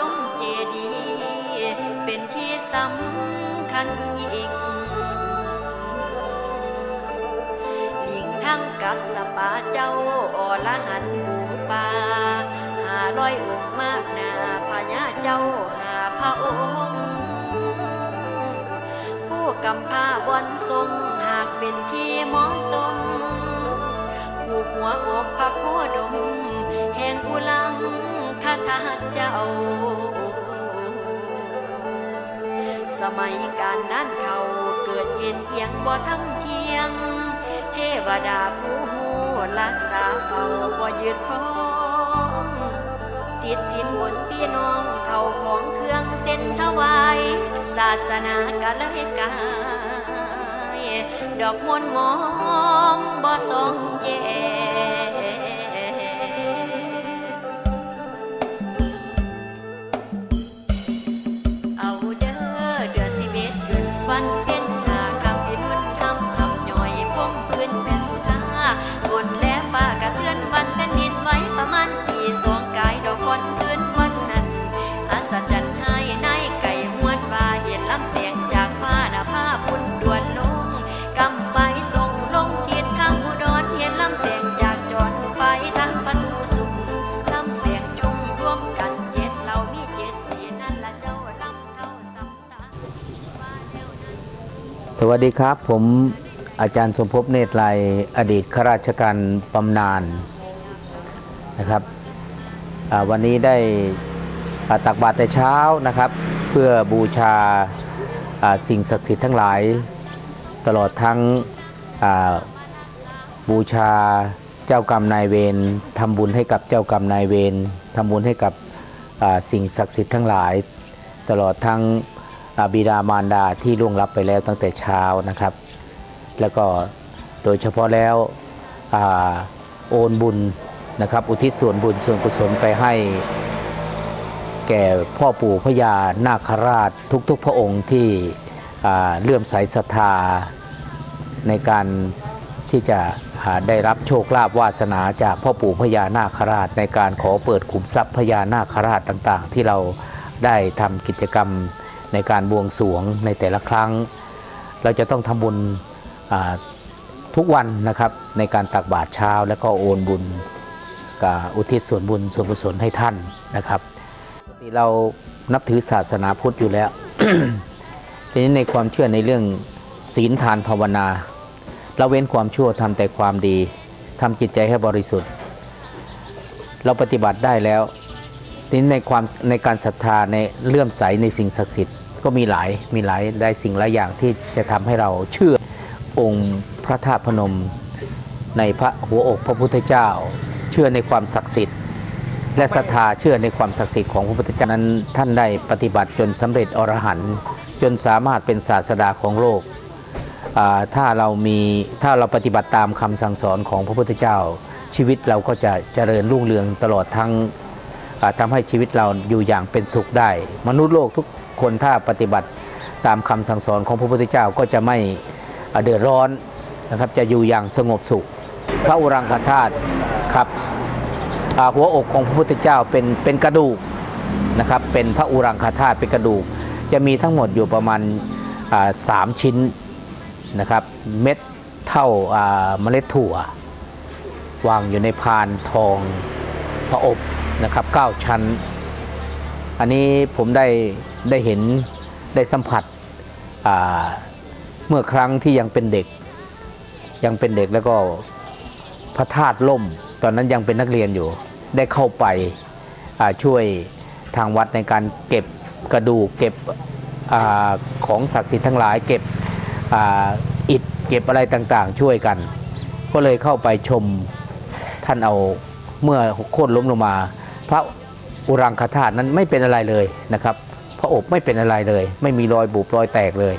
นมเจดีย์เป็นที่สำคัญยิ่งหลิงทั้งกัดสปาเจ้าอรหันบูปาหาร้อยองค์มากนาพญาเจ้าหาพระองค์ผู้กำพร้าบอนทรงหากเป็นที่เหมาะสมผูกหัวอกพระโคดม แห่งอุลังาถาเจ้า สมัยการนั้นเขาเกิดเอ็นเอียงบ่ทำเทียง เทวดาผู้หูรักษาเฝ้าบ่ยืดครองติดสินบนพี่น้องเขาของเครื่องเส้นถวาย ศาสนากะเลยกายดอกมวลมองบ่สองเจ วัสดีครับ ผมอาจารย์สมภพเนตรไลยอดีตข้าราชการบำนาญนะครับวันนี้ได้ตักบาตรแต่เช้านะครับ เพื่อบูชาสิ่งศักดิ์สิทธิ์ทั้งหลาย ตลอดทั้งบูชาเจ้ากรรมนายเวรทำบุญให้กับเจ้ากรรมนายเวรทำบุญให้กับสิ่งศักดิ์สิทธิ์ทั้งหลาย ตลอดทั้ง บิดามารดาที่ล่วงลับไปแล้วตั้งแต่เช้านะครับ แล้วก็โดยเฉพาะแล้วอโอนบุญนะครับ อุทิศส่วนบุญส่วนกุศลไปให้แก่พ่อปู่พญานาคราชทุกๆ พระองค์ที่เลื่อมใสศรัทธาในการที่จะได้รับโชคลาภวาสนาจากพ่อปู่พญานาคราชในการขอเปิดขุมทรัพย์พญานาคราชต่างๆ ที่เราได้ทำกิจกรรม ในการบวงสรวงในแต่ละครั้ง เราจะต้องทำบุญทุกวันนะครับในการตักบาตรเช้า แล้วก็โอนบุญกับอุทิศส่วนบุญส่วนกุศลให้ท่านนะครับปกติเรานับถือศาสนาพุทธอยู่แล้วทีนี้ในความเชื่อในเรื่องศีลทานภาวนาเราเว้นความชั่วทำแต่ความดีทำจิตใจให้บริสุทธิ์ เราปฏิบัติได้แล้วทีนี้ในความในการศรัทธาในเลื่อมใสในสิ่งศักดิ์สิทธิ์ ก็มีหลายมีหลายได้สิ่งหลายอย่างที่จะทำให้เราเชื่อองค์พระธาตุพนม ในพระหัวอกพระพุทธเจ้า เชื่อในความศักดิ์สิทธิ์ และศรัทธาเชื่อในความศักดิ์สิทธิ์ของพระพุทธเจ้านั้นท่านได้ปฏิบัติจนสำเร็จอรหันต์จนสามารถเป็นศาสดาของโลกถ้าเรามีถ้าเราปฏิบัติตามคำสั่งสอนของพระพุทธเจ้า ชีวิตเราก็จะเจริญรุ่งเรืองตลอดทั้งอ่าทำให้ชีวิตเราอยู่อย่างเป็นสุขได้ มนุษย์โลกทุก คนถ้าปฏิบัติตามคำสั่งสอนของพระพุทธเจ้าก็จะไม่เดือดร้อนนะครับจะอยู่อย่างสงบสุข พระอุรังคธาตุครับหัวอกของพระพุทธเจ้าเป็นเป็นกระดูกนะครับเป็นพระอุรังคธาตุเป็นกระดูก จะมีทั้งหมดอยู่ประมาณสามชิ้นนะครับเม็ดเท่าอ่าเมล็ดถั่ว วางอยู่ในพานทองพระอบนะครับเก้าชั้น อันนี้ผมได้ ได้เห็นได้สัมผัสเมื่อครั้งที่ยังเป็นเด็ก ยังเป็นเด็กแล้วก็พระธาตุล่ม ตอนนั้นยังเป็นนักเรียนอยู่ ได้เข้าไปาช่วยทางวัดในการเก็บกระดูกเก็บอของศักดิ์สิทธิ์ทั้งหลาย เก็บออิฐเก็บอะไรต่างๆ ช่วยกัน ก็เลยเข้าไปชมท่านเอาเมื่อโค่นล้มลงมา พระอุรังคธาตุนั้นไม่เป็นอะไรเลยนะครับ พระอบไม่เป็นอะไรเลย ไม่มีรอยบุบรอยแตกเลย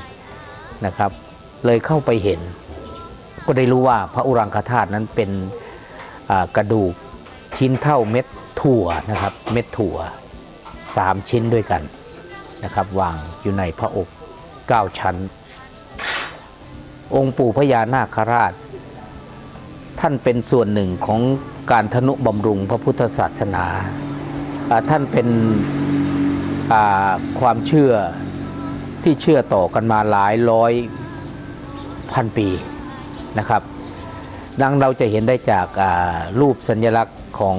นะครับ เลยเข้าไปเห็น ก็ได้รู้ว่าพระอุรังคธาตุนั้นเป็นกระดูกชิ้นเท่าเม็ดถั่วนะครับ เม็ดถั่วสามชิ้นด้วยกันนะครับ วางอยู่ในพระอบเก้าชั้น องค์ปู่พญานาคราช ท่านเป็นส่วนหนึ่งของการทนุบำรุงพระพุทธศาสนา ท่านเป็น ความเชื่อที่เชื่อต่อกันมาหลายร้อยพันปีนะครับ ดังเราจะเห็นได้จากรูปสัญลักษณ์ของ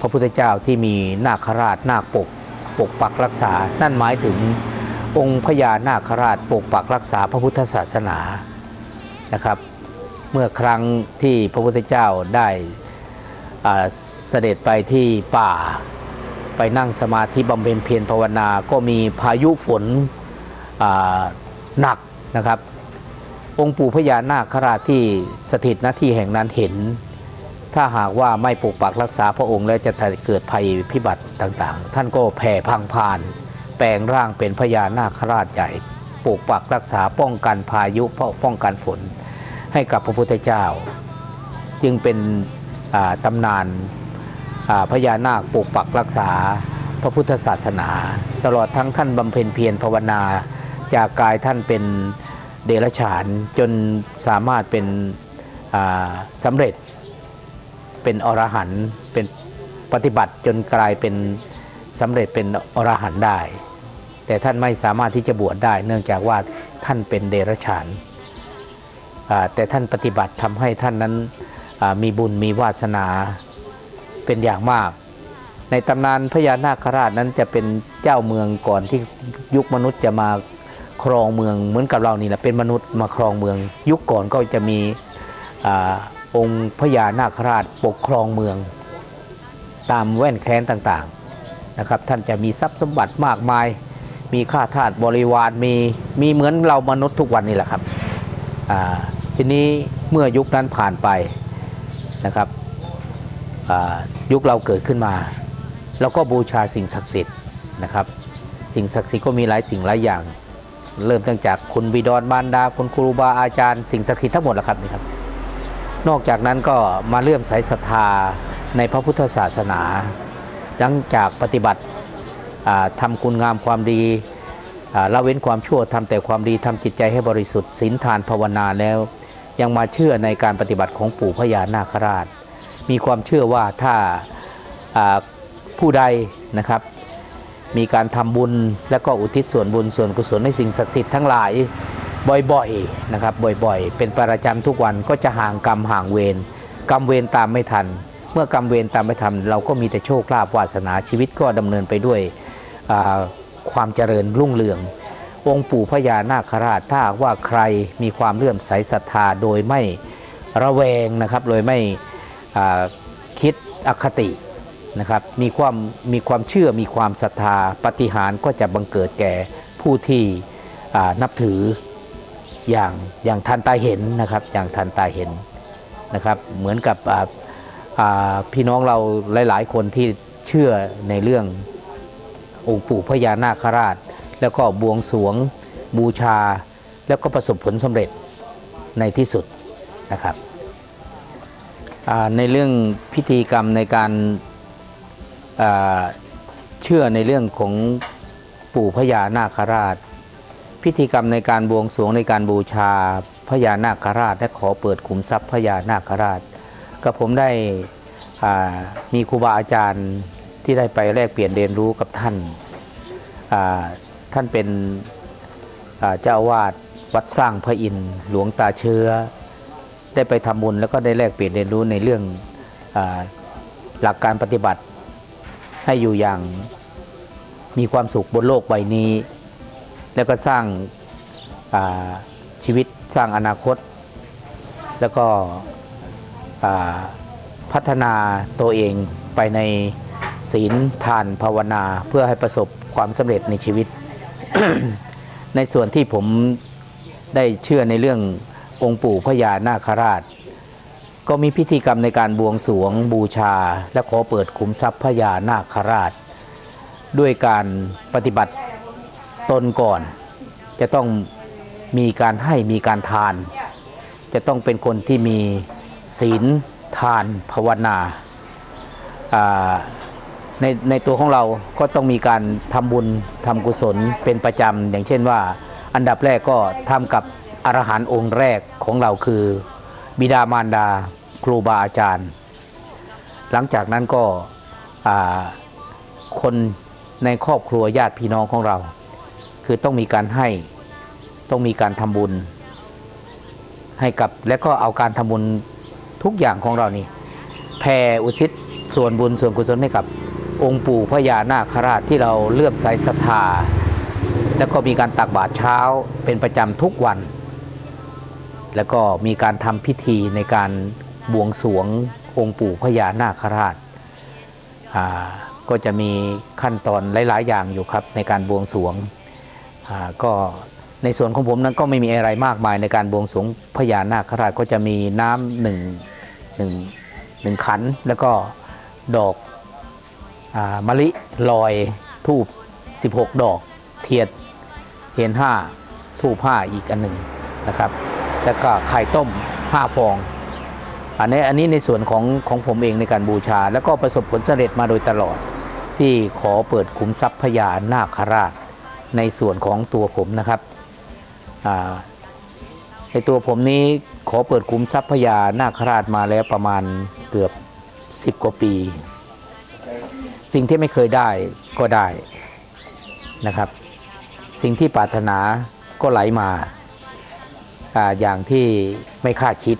พระพุทธเจ้าที่มีนาคราชนาคปกปกปักรักษา นั่นหมายถึงองค์พญานาคราชปกปักรักษาพระพุทธศาสนานะครับ เมื่อครั้งที่พระพุทธเจ้าได้เสด็จไปที่ป่า ไปนั่งสมาธิบำเพ็ญเพียรภาวนา ก็มีพายุฝนหนักนะครับ องค์ปู่พญานาคราชที่สถิตณที่แห่งนั้นเห็น ถ้าหากว่าไม่ปกปักรักษาพระองค์แล้วจะเกิดภัยพิบัติต่างๆ ท่านก็แผ่พังพาน แปลงร่างเป็นพญานาคราชใหญ่ปกปักรักษาป้องกันพายุป้องกันฝนให้กับพระพุทธเจ้า จึงเป็นตำนาน พญานาคปกปักรักษา พระพุทธศาสนา ตลอดทั้งท่านบำเพ็ญเพียรภาวนา จากกายท่านเป็นเดรัจฉานจนสามารถเป็นสำเร็จ เป็นอรหันต์เป็นปฏิบัติจนกลายเป็นสำเร็จเป็นอรหันต์ได้ แต่ท่านไม่สามารถที่จะบวชได้ เนื่องจากว่าท่านเป็นเดรัจฉานแต่ท่านปฏิบัติทำให้ท่านนั้นมีบุญมีวาสนา เป็นอย่างมาก ในตำนานพญานาคราชนั้นจะเป็นเจ้าเมืองก่อนที่ยุคมนุษย์จะมาครองเมืองเหมือนกับเรานี่แหละเป็นมนุษย์มาครองเมือง ยุคก่อนก็จะมีอองค์พญานาคราชปกครองเมือง ตามแว่นแคว้นต่างๆนะครับท่านจะมีทรัพย์สมบัติมากมาย มีข้าทาสบริวารมีมีเหมือนเรามนุษย์ทุกวันนี่แหละครับทีนี้เมื่อยุคนั้นผ่านไปนะครับ ยุคเราเกิดขึ้นมาเราก็บูชาสิ่งศักดิ์สิทธิ์นะครับ สิ่งศักดิ์สิทธิ์ก็มีหลายสิ่งหลายอย่าง เริ่มตั้งจากคุณบิดรมารดาคุณครูบาอาจารย์ สิ่งศักดิ์สิทธิ์ทั้งหมดแหละครับนี่ครับ นอกจากนั้นก็มาเลื่อมใสศรัทธาในพระพุทธศาสนา หลังจากปฏิบัติอ่าทำคุณงามความดีละเว้นความชั่วทำแต่ความดีทำจิตใจให้บริสุทธิ์ศีลทานภาวนาแล้ว ยังมาเชื่อในการปฏิบัติของปู่พญานาคราช มีความเชื่อว่าถ้าผู้ใดนะครับ มีการทำบุญและก็อุทิศส่วนบุญส่วนกุศลในสิ่งศักดิ์สิทธิ์ทั้งหลายบ่อยๆนะครับบ่อยๆ เป็นประจำทุกวันก็จะห่างกรรมห่างเวรกรรมเวรตามไม่ทัน เมื่อกรรมเวรตามไม่ทัน เราก็มีแต่โชคลาภวาสนาชีวิตก็ดำเนินไปด้วยความเจริญรุ่งเรือง องค์ปู่พญานาคราชถ้าว่าใครมีความเลื่อมใสศรัทธาโดยไม่ระแวงนะครับโดยไม่ คิดอคตินะครับมีความมีความเชื่อมีความศรัทธาปฏิหารก็จะบังเกิดแก่ผู้ที่นับถืออย่างอย่างทันตาเห็นนะครับอย่างทันตาเห็นนะครับเหมือนกับพี่น้องเราหลายๆ คนที่เชื่อในเรื่ององค์ปู่พญานาคราช แล้วก็บวงสวงบูชา แล้วก็ประสบผลสำเร็จในที่สุดนะครับ ในเรื่องพิธีกรรมในการเชื่อในเรื่องของปู่พญานาคราช พิธีกรรมในการบวงสรวงในการบูชาพญานาคราช และขอเปิดขุมทรัพย์พญานาคราชกับผมได้มีครูบาอาจารย์ที่ได้ไปแลกเปลี่ยนเรียนรู้กับท่านาท่านเป็นเจ้าวาสวัดสร้างพระอินทร์หลวงตาเชื้อ ได้ไปทำบุญแล้วก็ได้แลกเปลี่ยนเรียนรู้ในเรื่องอหลักการปฏิบัติให้อยู่อย่างมีความสุขบนโลกใบนี้ แล้วก็สร้างาชีวิตสร้างอนาคต แล้วก็พัฒนาตัวเองไปในศีลทานภาวนาเพื่อให้ประสบความสำเร็จในชีวิต ในส่วนที่ผมได้เชื่อในเรื่อง องค์ปู่พญานาคราช ก็มีพิธีกรรมในการบวงสรวงบูชา และขอเปิดขุมทรัพย์พญานาคราช ด้วยการปฏิบัติตนก่อน จะต้องมีการให้มีการทาน จะต้องเป็นคนที่มีศีลทานภาวนาอ่าในในตัวของเราก็ต้องมีการทำบุญทำกุศลเป็นประจำอย่างเช่นว่าอันดับแรกก็ทำกับ อรหันต์องค์แรกของเราคือ บิดามารดาครูบาอาจารย์ หลังจากนั้นก็คนในครอบครัวญาติพี่น้องของเรา คือต้องมีการให้ต้องมีการทำบุญ ให้กับและก็เอาการทำบุญทุกอย่างของเรานี่แผ่อุทิศส่วนบุญส่วนกุศลให้กับองค์ปู่พญานาคราชที่เราเลื่อมใสศรัทธา แล้วก็มีการตักบาตรเช้าเป็นประจำทุกวัน แล้วก็มีการทำพิธีในการบวงสรวงองค์ปู่พญานาคราช ก็จะมีขั้นตอนหลาย ๆ อย่างอยู่ครับในการบวงสรวงก็ในส่วนของผมนั้นก็ไม่มีอะไรมากมายในการบวงสรวงพญานาคราชก็จะมีน้ำหนึ่งหนึ่งหนึ่งขัน แล้วก็ดอกอมะลิลอยทูบ16 ดอก เทียนเทียนห้าทูบห้าอีกอันหนึ่งนะครับ แล้วก็ไข่ต้ม5ฟอง อันนี้อันนี้ในส่วนของของผมเองในการบูชา แล้วก็ประสบผลสำเร็จมาโดยตลอด ที่ขอเปิดขุมทรัพย์พญานาคราช ในส่วนของตัวผมนะครับในตัวผมนี้ขอเปิดขุมทรัพย์พญานาคราชมาแล้วประมาณเกือบ10กว่าปี สิ่งที่ไม่เคยได้ก็ได้นะครับ สิ่งที่ปรารถนาก็ไหลมา อย่างที่ไม่คาดคิด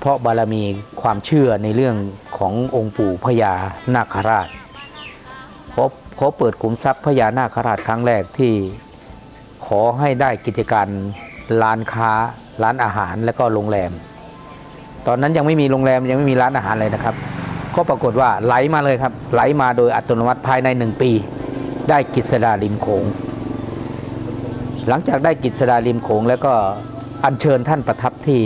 เพราะบารมีความเชื่อในเรื่องขององค์ปู่พญานาคราชขอขอเปิดขุมทรัพย์พญานาคราชครั้งแรกที่ขอให้ได้กิจการร้านค้าร้านอาหารและก็โรงแรม ตอนนั้นยังไม่มีโรงแรมยังไม่มีร้านอาหารเลยนะครับ ก็ปรากฏว่าไหลมาเลยครับ ไหลมาโดยอัตโนมัติภายในหนึ่งปี ได้กิจสดาริมโขง หลังจากได้กิจสดาริมโขงแล้วก็อัญเชิญท่านประทับที่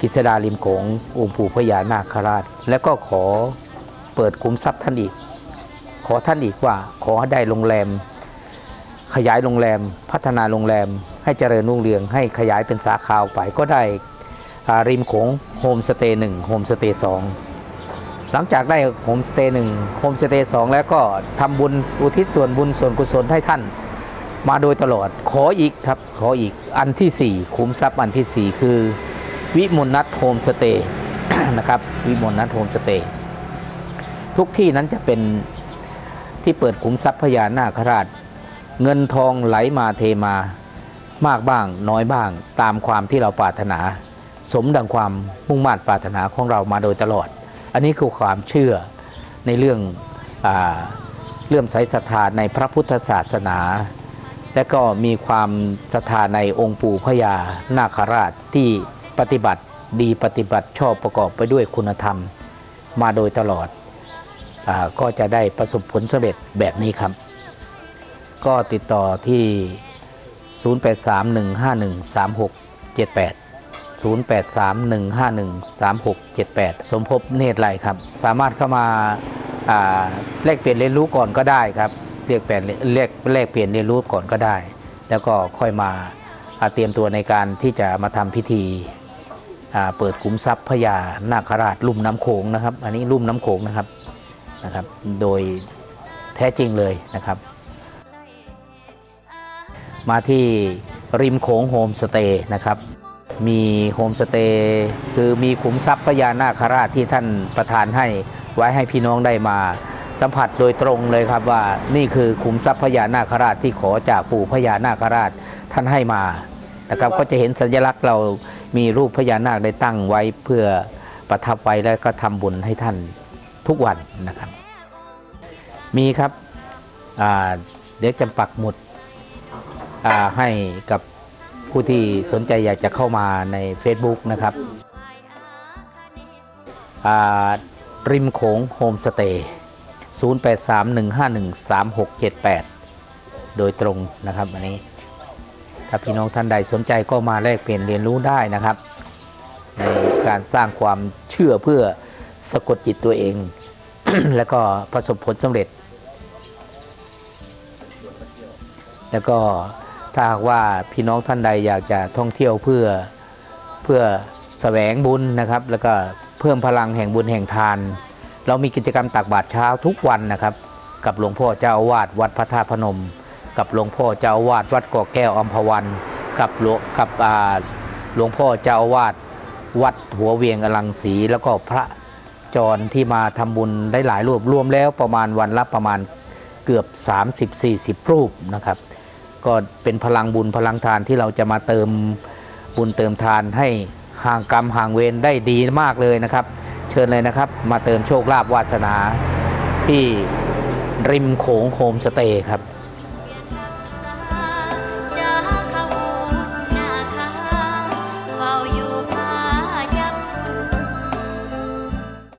กิจสดาริมโขงองค์ปู่พญานาคราช แล้วก็ขอเปิดคุ้มทรัพย์ท่านอีก ขอท่านอีกว่าขอให้ได้โรงแรม ขยายโรงแรมพัฒนาโรงแรม ให้เจริญรุ่งเรืองให้ขยายเป็นสาขาออกไปก็ได้ริมโขงโฮมสเตย์หนึ่งโฮมสเตย์สองหลังจากได้โฮมสเตย์หนึ่งโฮมสเตย์สองแล้วก็ทำบุญอุทิศส่วนบุญส่วนกุศลให้ท่าน มาโดยตลอดขออีกครับ ขออีกอันที่ 4 คุ้มทรัพย์อันที่ 4 คือ วิมลนัทโฮมสเตย์นะครับ วิมลนัทโฮมสเตย์ทุกที่นั้นจะเป็นที่เปิดคุ้มทรัพย์พญานาคราช เงินทองไหลมาเทมามากบ้างน้อยบ้างตามความที่เราปรารถนา สมดังความมุ่งมั่นปรารถนาของเรามาโดยตลอด อันนี้คือความเชื่อในเรื่องอเลื่อมใสศรัทธาในพระพุทธศาสนา และก็มีความศรัทธาในองค์ปู่พญานาคราชที่ปฏิบัติดีปฏิบัติชอบประกอบไปด้วยคุณธรรม มาโดยตลอดอก็จะได้ประสบผลสำเร็จแบบนี้ครับ ก็ติดต่อที่ 0831513678 0831513678 สมภพเนตรไหลครับ สามารถเข้ามาาแลกเปลี่ยนเรียนรู้ก่อนก็ได้ครับ เรียกเปลี่ยนแลกแลกเปลี่ยนเรียนรู้ก่อนก็ได้ แล้วก็ค่อยมาเตรียมตัวในการที่จะมาทำพิธีเปิดคุ้มทรัพย์พญานาคราชลุ่มน้ำโขงนะครับ อันนี้ลุ่มน้ำโขงนะครับนะครับ โดยแท้จริงเลยนะครับ มาที่ริมโขงโฮมสเตย์นะครับ มีโฮมสเตย์คือมีขุมทรัพย์พญานาคราชที่ท่านประทานให้ไว้ให้พี่น้องได้มา สัมผัสโดยตรงเลยครับว่านี่คือขุมทรัพย์พญานาคราชที่ขอจากปู่พญานาคราชท่านให้มานะครับก็จะเห็นสัญลักษณ์เรามีรูปพญานาคได้ตั้งไว้เพื่อประทับไว้แล้วก็ทำบุญให้ท่านทุกวันนะครับ มีครับอ่าเดี๋ยวจะปักหมุดอ่าให้กับผู้ที่สนใจอยากจะเข้ามาใน Facebook นะครับอ่าริมโขงโฮมสเตย์ 0831513678 โดยตรงนะครับอันนี้ ถ้าพี่น้องท่านใดสนใจก็มาแลกเปลี่ยนเรียนรู้ได้นะครับ ในการสร้างความเชื่อเพื่อสะกดจิตตัวเอง แล้วก็ประสบผลสำเร็จ แล้วก็ถ้าหากว่าพี่น้องท่านใดอยากจะท่องเที่ยวเพื่อเพื่อแสวงบุญนะครับ แล้วก็เพิ่มพลังแห่งบุญแห่งทาน เรามีกิจกรรมตักบาตรเช้าทุกวันนะครับ กับหลวงพ่อเจ้าอาวาสวัดพระธาตุพนม กับหลวงพ่อเจ้าอาวาสวัดเกาะแก้วอัมพวัน กับหลวงกับหลวงพ่อเจ้าอาวาสวัดหัวเวียงอลังสีแล้วก็พระจรที่มาทำบุญได้หลายรูปรวมแล้วประมาณวันละประมาณเกือบ 30-40 รูปนะครับ ก็เป็นพลังบุญพลังทานที่เราจะมาเติมบุญเติมทานให้ห่างกรรมห่างเวรได้ดีมากเลยนะครับ เชิญเลยนะครับ มาเติมโชคลาภวาสนาที่ริมโขงโฮมสเตย์ครับ